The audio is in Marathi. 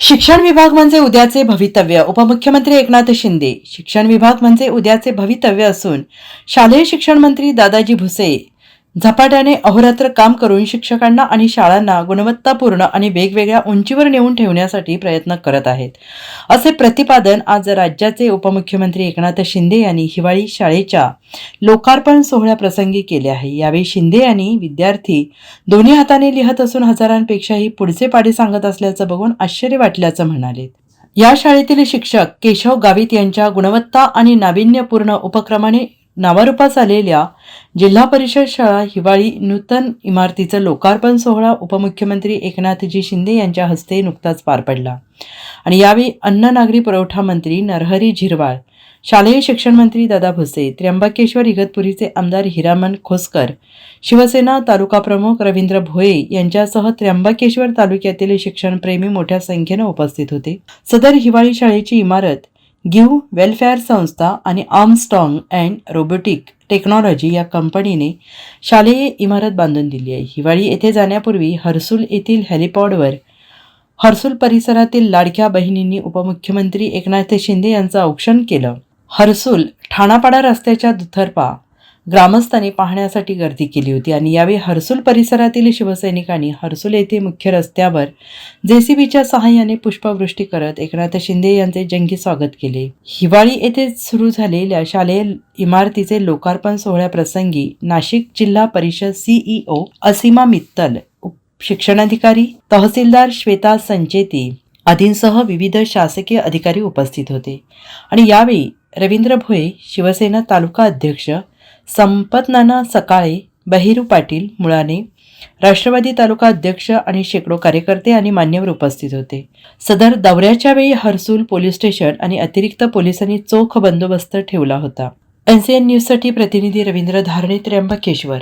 शिक्षण विभाग म्हणजे उद्याचे भवितव्य. उपमुख्यमंत्री एकनाथ शिंदे. शिक्षण विभाग म्हणजे उद्याचे भवितव्य असून शालेय शिक्षण मंत्री दादाजी भुसे झपाट्याने अहोरात्र काम करून शिक्षकांना आणि शाळांना गुणवत्तापूर्ण आणि वेगवेगळ्या उंचीवर नेऊन ठेवण्यासाठी प्रयत्न करत आहेत. असे प्रतिपादन आज राज्याचे उपमुख्यमंत्री एकनाथ शिंदे यांनी हिवाळी शाळेच्या लोकार्पण सोहळ्याप्रसंगी केले आहे. यावेळी शिंदे यांनी विद्यार्थी दोन्ही हाताने लिहत असून हजारांपेक्षाही पुढचे पाढे सांगत असल्याचं बघून आश्चर्य वाटल्याचं म्हणाले. या शाळेतील शिक्षक केशव गावित यांच्या गुणवत्ता आणि नाविन्यपूर्ण उपक्रमाने नावारूपास आलेल्या जिल्हा परिषद शाळा हिवाळी नूतन इमारतीचं लोकार्पण सोहळा उपमुख्यमंत्री एकनाथजी शिंदे यांच्या हस्ते नुकताच पार पडला. आणि यावेळी अन्न नागरी पुरवठा मंत्री नरहरी झिरवाळ शालेय शिक्षण मंत्री दादा भुसे त्र्यंबकेश्वर इगतपुरीचे आमदार हिरामन खोसकर शिवसेना तालुका प्रमुख रवींद्र भोये यांच्यासह त्र्यंबकेश्वर तालुक्यातील शिक्षणप्रेमी मोठ्या संख्येनं उपस्थित होते. सदर हिवाळी शाळेची इमारत गिव्ह वेलफेअर संस्था आणि आर्मस्ट्रॉंग अँड रोबोटिक टेक्नॉलॉजी या कंपनीने शालेय इमारत बांधून दिली आहे. हिवाळी येथे जाण्यापूर्वी हर्सुल येथील हेलिपॉडवर हर्सुल परिसरातील लाडक्या बहिणींनी उपमुख्यमंत्री एकनाथ शिंदे यांचं औक्षण केलं. हर्सुल ठाणापाडा रस्त्याच्या दुथरपा ग्रामस्थांनी पाहण्यासाठी गर्दी केली होती आणि यावेळी हर्सुल परिसरातील शिवसैनिकांनी हर्सुल येथे मुख्य रस्त्यावर जेसीबीच्या सहाय्याने पुष्पवृष्टी करत एकनाथ शिंदे यांचे जंगी स्वागत केले. हिवाळी येथे सुरू झालेल्या शालेय इमारतीचे लोकार्पण सोहळ्याप्रसंगी नाशिक जिल्हा परिषद सीईओ असीमा मित्तल उप- शिक्षणाधिकारी तहसीलदार श्वेता संचेती आदींसह विविध शासकीय अधिकारी उपस्थित होते. आणि यावेळी रवींद्र भोये शिवसेना तालुका अध्यक्ष संपत नाना सकाळे बहिरू पाटील मुळाने राष्ट्रवादी तालुका अध्यक्ष आणि शेकडो कार्यकर्ते आणि मान्यवर उपस्थित होते. सदर दौऱ्याच्या वेळी हर्सूल पोलीस स्टेशन आणि अतिरिक्त पोलिसांनी चोख बंदोबस्त ठेवला होता. एनसीएन न्यूजसाठी प्रतिनिधी रवींद्र धारणे त्र्यंबकेश्वर.